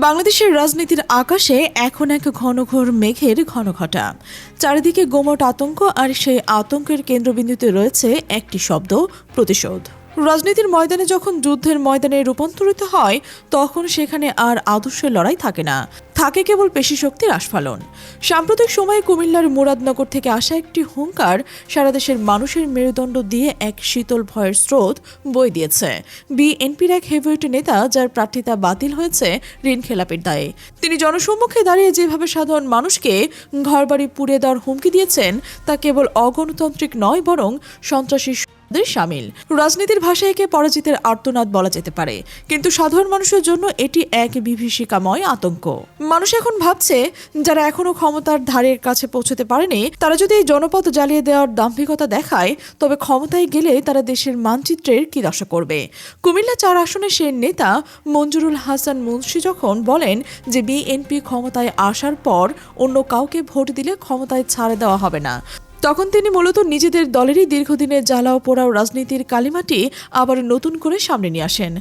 বাংলাদেশের রাজনীতির আকাশে এখন এক ঘন ঘোর মেঘের ঘন ঘটা চারিদিকে গোমট আতঙ্ক আর সেই আতঙ্কের কেন্দ্রবিন্দুতে রয়েছে একটি শব্দ, প্রতিশোধ। রাজনীতির ময়দানে যখন যুদ্ধের ময়দানে রূপান্তরিত হয়, তখন সেখানে আর আদর্শের লড়াই থাকে না। থাকে কেবল পেশি শক্তির আস্ফালন। সাম্প্রতিক সময়ে কুমিল্লার মুরাদনগর থেকে আসা একটি হুঙ্কার সারা দেশের মানুষের মেরুদণ্ড দিয়ে এক শীতল ভয়ের স্রোত বই দিয়েছে। বিএনপির এক হেভিওয়েট নেতা যার প্রার্থিতা বাতিল হয়েছে ঋণ খেলাপের দায়ে। তিনি জনসম্মুখে দাঁড়িয়ে যেভাবে সাধারণ মানুষকে ঘরবাড়ি পুড়ে দেওয়ার হুমকি দিয়েছেন, তা কেবল অগণতান্ত্রিক নয়, বরং সন্ত্রাসী দের সামিল। রাজনীতির ভাষায় একে পরাজিতের আর্তনাদ বলা যেতে পারে। কিন্তু সাধারণ মানুষের জন্য এটি এক বিভীষিকাময় আতঙ্ক। মানুষ এখন ভাবছে, যারা এখনও ক্ষমতার ধারের কাছে পৌঁছতে পারেনি, তারা যদি এই জনপদ জ্বালিয়ে দেওয়ার দাম্ভিকতা দেখায়, তবে ক্ষমতায় গেলে তারা দেশের মানচিত্রের কি দশা করবে? কুমিল্লা চার আসনে সে নেতা মঞ্জুরুল হাসান মুন্সি যখন বলেন যে বিএনপি ক্ষমতায় আসার পর অন্য কাউকে ভোট দিলে ক্ষমতায় ছাড়ে দেওয়া হবে না তখন তিনি মূলত নিজেদের দলেরই দীর্ঘদিনের জ্বালাও পোড়াও রাজনীতির কালিমাটি আবার নতুন করে সামনে নিয়ে আসেন।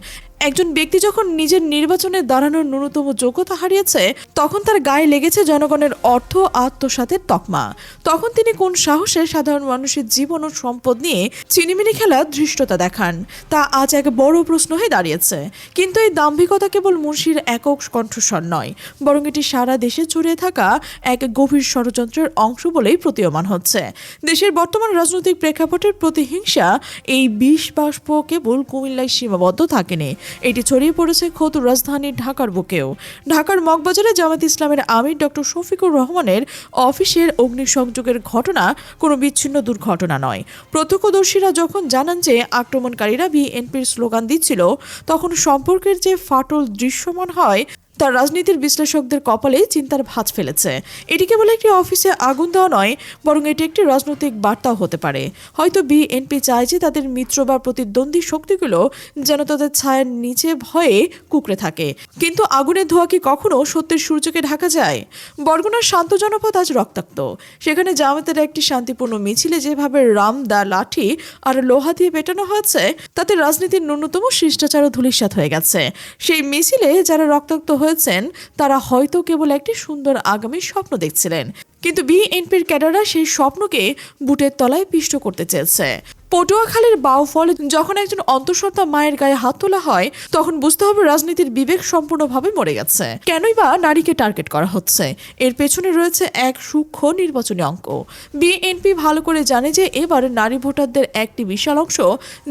একজন ব্যক্তি যখন নিজের নির্বাচনে দাঁড়ানোর ন্যূনতম যোগ্যতা হারিয়েছে, তখন তার গায়ে লেগেছে জনগণের অর্থ আত্মসাতের তকমা। তখন তিনি কোন সাহসে সাধারণ মানুষের জীবন ও সম্পদ নিয়ে চিনিমিনি খেলা ধৃষ্টতা দেখান? তা আজ এক বড় প্রশ্ন হয়ে দাঁড়িয়েছে। কিন্তু এই দাম্ভিকতা কেবল মুন্সির একক কণ্ঠস্বর নয়, বরং এটি সারা দেশে ছড়িয়ে থাকা এক গভীর ষড়যন্ত্রের অংশ বলেই প্রতীয়মান হচ্ছে। দেশের বর্তমান রাজনৈতিক প্রেক্ষাপটের প্রতিহিংসা এই বিষ বাষ্প কেবল কুমিল্লায় সীমাবদ্ধ থাকেনি এটি ছড়িয়ে পড়েছে খোদ রাজধানী ঢাকার বুকেও। ঢাকার মগবাজারে জামাত ইসলামের আমির ডক্টর শফিকুর রহমানের অফিসের অগ্নিসংযোগের ঘটনা কোনো বিচ্ছিন্ন দুর্ঘটনা নয়। প্রত্যক্ষদর্শীরা যখন জানান যে আক্রমণকারীরা বিএনপির স্লোগান দিচ্ছিল, তখন সম্পর্কের যে ফাটল দৃশ্যমান হয় তার রাজনীতির বিশ্লেষকদের কপালে চিন্তার ভাঁজ ফেলেছে। এটি কেবল একটি অফিসে আগুন দেওয়া নয়, বরং এটি একটি রাজনৈতিক বার্তাও হতে পারে। হয়তো বিএনপি চায় যে তাদের মিত্র বা প্রতিদ্বন্দ্বী শক্তিগুলো যেন তাদের ছায়ার নিচে ভয়ে কুকড়ে থাকে। কিন্তু আগুনের ধোঁয়া কি কখনো সত্যের সূর্যকে ঢাকা যায়? বরগুনার শান্ত জনপদ আজ রক্তাক্ত। সেখানে জামাতের একটি শান্তিপূর্ণ মিছিলে যেভাবে রাম দা লাঠি আর লোহা দিয়ে পেটানো হয়েছে, তাতে রাজনীতির ন্যূনতম শিষ্টাচারও ধূলিসাৎ হয়ে গেছে। সেই মিছিলে যারা রক্তাক্ত হয়েছেন তারা হয়তো কেবল একটি সুন্দর আগামী স্বপ্ন দেখছিলেন। কিন্তু বিএনপির ক্যাডাররা সেই স্বপ্নকে বুটের তলায় পিষ্ট করতে চেয়েছে। পটুয়াখালীর বাউ ফলে যখন একজন অন্তঃসত্ত্বা মায়ের গায়ে হাত তোলা হয়, তখন বুঝতে হবে রাজনীতির বিবেক সম্পূর্ণভাবে মরে গেছে। কেনই বা নারীকে টার্গেট করা হচ্ছে? এর পেছনে রয়েছে এক সূক্ষ্ম নির্বাচনী অঙ্ক। বিএনপি ভালো করে জানে যে এবার নারী ভোটারদের একটি বিশাল অংশ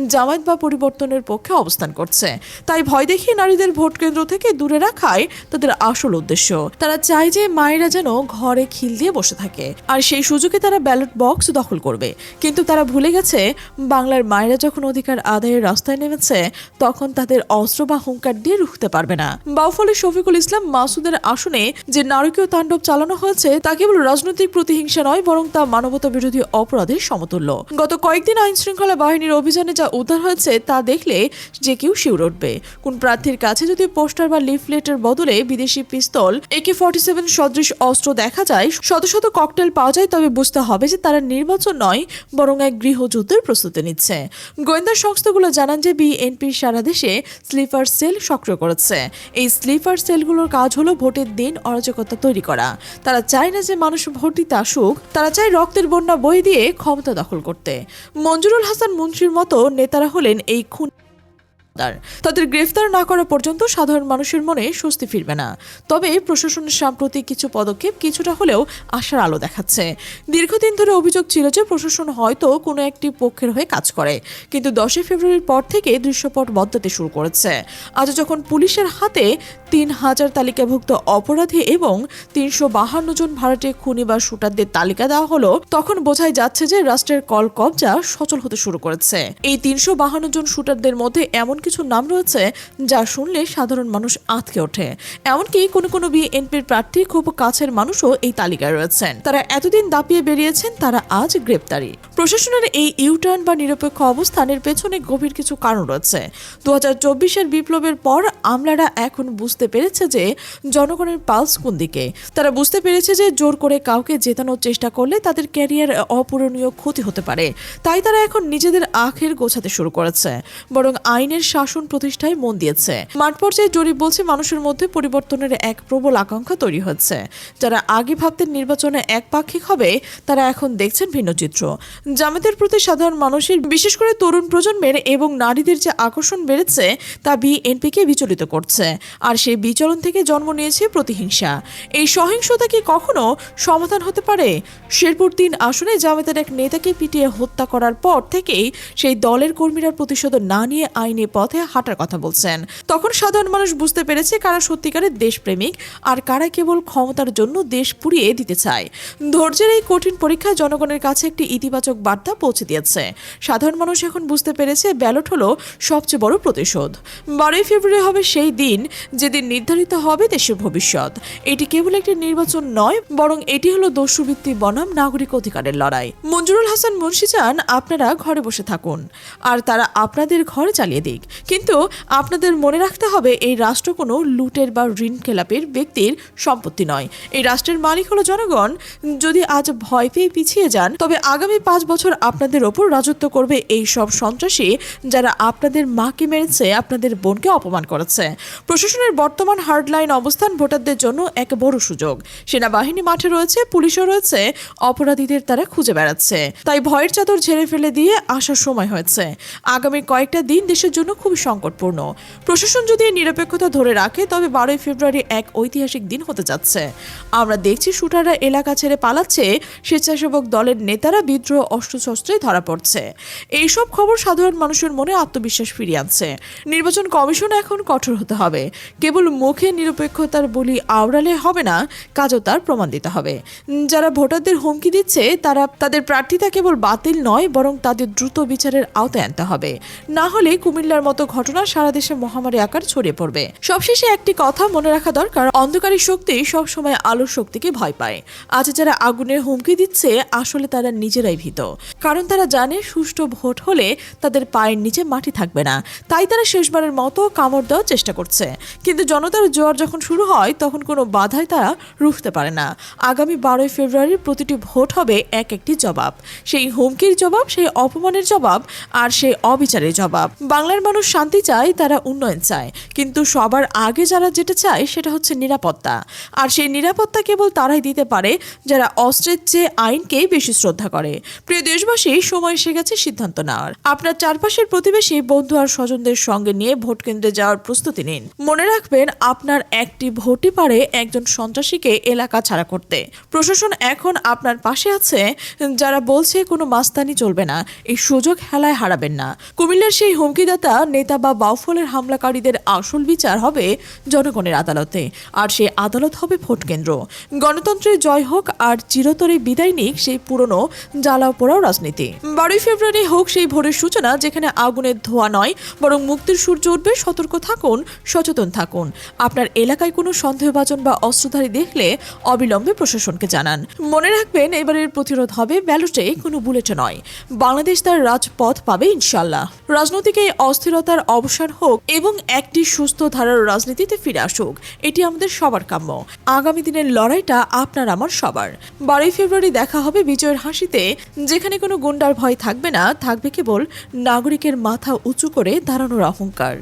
জামায়াত বা পরিবর্তনের পক্ষে অবস্থান করছে। তাই ভয় দেখিয়ে নারীদের ভোট কেন্দ্র থেকে দূরে রাখাই তাদের আসল উদ্দেশ্য। তারা চায় যে মায়েরা যেন ঘরে খিল দিয়ে বসে থাকে। আর সেই সুযোগে তারা ব্যালট বক্স দখল করবে। কিন্তু তারা ভুলে গেছে, বাংলার মায়েরা যখন অধিকার আদায়ের রাস্তায় নেমেছে, তখন তাদের অস্ত্র বা হুঙ্কার দিয়ে রুখতে পারবে না। বাউফলে শফিকুল ইসলাম মাসুদের আসনে যে নারকীয় তাণ্ডব চালানো হয়েছে, তা কেবল রাজনৈতিক প্রতিহিংসা নয়, বরং তা মানবতা বিরোধী অপরাধের সমতুল্য। গত কয়েকদিন আইন শৃঙ্খলা বাহিনীর অভিযানে যা উদ্ধার হয়েছে, তা দেখলে যে কেউ শিউর উঠবে। কোন প্রার্থীর কাছে যদি পোস্টার বা লিফলেটের বদলে বিদেশি পিস্তল একে ফর্টি সেভেন সদৃশ অস্ত্র দেখা যায়, শত শত ককটেল পাওয়া যায়, তবে বুঝতে হবে যে তারা নির্বাচন নয়, বরং এক গৃহযুদ্ধের প্রস্তুতি নিচ্ছে। গোয়েন্দা সংস্থাগুলো জানান যে বিএনপি সারা দেশে স্লিপার সেল সক্রিয় করেছে। এই স্লিপার সেলগুলোর কাজ হলো ভোটের দিন অরাজকতা তৈরি করা। তারা চায় না যে মানুষ ভোট দিতে আসুক, তারা চায় রক্তের বন্যা বই দিয়ে ক্ষমতা দখল করতে। মঞ্জুরুল হাসান মুন্সির মতো নেতারা হলেন এই খুন তার তাদের গ্রেফতার না করা পর্যন্ত সাধারণ মানুষের মনে স্বস্তি ফিরবে না। তবে প্রশাসনের সাম্প্রতিক কিছু পদক্ষেপ কিছুটা হলেও আশার আলো দেখাচ্ছে। দীর্ঘদিন ধরে অভিযোগ ছিল যে প্রশাসন হয়তো কোনো একটি পক্ষের হয়ে কাজ করে। কিন্তু দশই ফেব্রুয়ারির পর থেকে দৃশ্যপট বদলাতে শুরু করেছে। আজ যখন পুলিশের হাতে তিন হাজার তালিকাভুক্ত অপরাধী এবং তিনশো বাহান্ন জন ভাড়াটে খুনি বা শুটারদের তালিকা দেওয়া হলো, তখন বোঝাই যাচ্ছে যে রাষ্ট্রের কল কবজা সচল হতে শুরু করেছে। এই তিনশো বাহান্ন জন শুটারদের মধ্যে এমন কিছু নাম রয়েছে যা শুনলে সাধারণ মানুষ আঁতকে ওঠে। এমনকি কোনো কোনো বিএনপির প্রার্থী খুব কাছের মানুষও এই তালিকায় রয়েছেন। তারা এতদিন দাপিয়ে বেরিয়েছেন, তারা আজ গ্রেপ্তারি। প্রশাসনের এই ইউটার্ন বা নিরপেক্ষ অবস্থানের পেছনে গভীর কিছু কারণ রয়েছে। দু হাজার বিপ্লবের পর আমলারা এখন বুঝতে পেরেছে যে জনগণের পালস কোন দিকে। তারা বুঝতে পেরেছে যে জোর করে কাউকে জেতানোর চেষ্টা করলে তাদের ক্যারিয়ার অপূরণীয় ক্ষতি হতে পারে। তাই তারা এখন নিজেদের আখের গোছাতে শুরু করেছে। বরং আইনের শাসন প্রতিষ্ঠায় মন দিয়েছে। মাঠ পর্যায়ে জরিপ বলছে, মানুষের মধ্যে পরিবর্তনের এক প্রবল আকাঙ্ক্ষা তৈরি হচ্ছে। যারা আগে ভাবতেন নির্বাচনে একপাক্ষিক হবে, তারা এখন দেখছেন ভিন্ন চিত্র। জামাতের প্রতি সাধারণ মানুষের, বিশেষ করে তরুণ প্রজন্মের এবং নারীদের যে আকর্ষণ বেড়েছে, তা বিএনপিকে বিচলিত করছে। আর সেই বিচলন থেকে জন্ম নিয়েছে প্রতিহিংসা। এই সহিংসতা কি কখনো সমাধান হতে পারে? শেরপুর তিন আসনে জামাতের এক নেতাকে পিটিয়ে হত্যা করার পর থেকেই সেই দলের কর্মীরা প্রতিশোধ না নিয়ে আইনি পথে হাঁটার কথা বলছেন। তখন সাধারণ মানুষ বুঝতে পেরেছে কারা সত্যিকারের দেশপ্রেমিক আর কারা কেবল ক্ষমতার জন্য দেশ পুড়িয়ে দিতে চায়। ধৈর্যের এই কঠিন পরীক্ষা জনগণের কাছে একটি ইতিবাচক বার্তা পৌঁছে দিয়েছে। সাধারণ মানুষ এখন বুঝতে পেরেছে ব্যালট হলো সবচেয়ে বড় প্রতিশোধ। বারোই ফেব্রুয়ারি হবে সেই দিন যেদিন নির্ধারিত হবে দেশের ভবিষ্যৎ। এটি কেবল একটি নির্বাচন নয়, বরং এটি হলো দস্যুবৃত্তি বনাম নাগরিক অধিকারের লড়াই। মঞ্জুরুল হাসান মুন্সি চান আপনারা ঘরে বসে থাকুন, আর তারা আপনাদের ঘরে চালিয়ে দিক। কিন্তু আপনাদের মনে রাখতে হবে, এই রাষ্ট্র কোনো লুটের বা ঋণ খেলাপের ব্যক্তির সম্পত্তি নয়। এই রাষ্ট্রের মালিক হলো জনগণ। যদি আজ ভয় পেয়ে পিছিয়ে যান, তবে আগামী পাঁচ বছর আপনাদের ওপর রাজত্ব করবে এই সব সন্ত্রাসী যারা আপনাদের মাকে মেরেছে, আপনাদের বোনকে অপমান করেছে। প্রশাসনের বর্তমান হার্ডলাইন অবস্থান ভোটারদের জন্য এক বড় সুযোগ। সেনাবাহিনী মাঠে রয়েছে, পুলিশও রয়েছে, অপরাধীদের তারা খুঁজে বেড়াচ্ছে। তাই ভয়ের চাদর ঝেড়ে ফেলে দিয়ে আসার সময় হয়েছে। আগামী কয়েকটা দিন দেশের জন্য খুবই সংকটপূর্ণ। প্রশাসন যদি নিরপেক্ষতা ধরে রাখে, তবে বারোই ফেব্রুয়ারি এক ঐতিহাসিক দিন হতে যাচ্ছে। আমরা দেখছি শুটাররা এলাকা ছেড়ে পালাচ্ছে, স্বেচ্ছাসেবক দলের নেতারা বিদ্রোহ, অস্ত্রশস্ত্রে ধরা পড়ছে। এইসব খবর সাধারণ মানুষের মনে আত্মবিশ্বাস ফিরিয়ে আনছে। নির্বাচন কমিশন এখন কঠোর হতে হবে। কেবল মুখে নিরপেক্ষতার বলি আওড়ালে হবে না, কাজও তার প্রমাণ দিতে হবে। যারা ভোটারদের হুমকি দিচ্ছে, তারা, তাদের প্রার্থিতা কেবল বাতিল নয়, বরং তাদের দ্রুত বিচারের আওতায় আনতে হবে। না হলে কুমিল্লার মতো ঘটনা সারা দেশে মহামারী আকার ছড়িয়ে পড়বে। সবশেষে একটি কথা মনে রাখা দরকার, অন্ধকারী শক্তি সবসময় আলোর শক্তিকে ভয় পায়। আজ যারা আগুনের হুমকি দিচ্ছে, আসলে তারা নিজেরাই ভীত। কারণ তারা জানে সুষ্ঠু ভোট হলে তাদের পায়ের নিচে মাটি থাকবে না। তাই তারা শেষবারের মতো কামড় দেওয়ার চেষ্টা করছে। কিন্তু জনতার জোয়ার যখন শুরু হয়, তখন কোনো বাধাই তারা রুখতে পারে না। আগামী বারোই ফেব্রুয়ারির প্রতিটি ভোট হবে এক একটি জবাব। সেই হুমকির জবাব, সেই অপমানের জবাব আর সেই অবিচারের জবাব। বাংলার মানুষ শান্তি চায়, তারা উন্নয়ন চায়। কিন্তু সবার আগে যারা যেটা চায়, সেটা হচ্ছে নিরাপত্তা। আর সেই নিরাপত্তা কেবল তারাই দিতে পারে যারা অস্ত্রের চেয়ে আইনকে বেশি শ্রদ্ধা করে। প্রিয় দেশবাসী, সময় এসে গেছে সিদ্ধান্ত নেওয়ার। আপনার চারপাশের প্রতিবেশী, বন্ধু আর স্বজনদের সঙ্গে নিয়ে ভোট কেন্দ্রে যাওয়ার প্রস্তুতি নিন। মনে রাখবেন, আপনার একটি ভোটই পারে একজন সন্ত্রাসীকে এলাকা ছাড়া করতে। প্রশাসন এখন আপনার পাশে আছে, যারা বলছে কোনো মাস্তানি চলবে না। এই সুযোগ হেলায় হারাবেন না। কুমিল্লার সেই হুমকিদাতা নেতা বা বাউফলের হামলাকারীদের আসল বিচার হবে জনগণের আদালতে। আর সেই আদালত হবে ভোট কেন্দ্র। গণতন্ত্রের জয় হোক আর চিরতরে বিদায় নিক সেই পুরনো জ্বালাও পোড়াও রাজনীতি। বারোই ফেব্রুয়ারি হোক সেই ভোরের সূচনা যেখানে আগুনের ধোয়া নয়, বরং মুক্তির সূর্য উঠবে, সতর্ক থাকুন, সচেতন থাকুন। আপনার এলাকায় কোনো সন্দেহভাজন বা অস্ত্রধারী দেখলে অবিলম্বে প্রশাসনকে জানান। মনে রাখবেন, এবারের প্রতিরোধ হবে ব্যালটে, কোনো বুলেটে নয়। বাংলাদেশ তার রাজপথ পাবে ইনশাল্লাহ রাজনৈতিক এই অস্থিরতার অবসান হোক এবং একটি সুস্থ ধারার রাজনীতিতে ফিরে আসুক, এটি আমাদের সবার কাম্য। আগামী দিনের লড়াইটা আপনার আমার সবার। বারোই ফেব্রুয়ারি দেখা হবে বিজয়ের হাসিতে। যেখানে কোনো গুন্ডার ভয় থাকবে না, থাকবে কেবল নাগরিকের মাথা উঁচু করে দাঁড়ানোর অহংকার।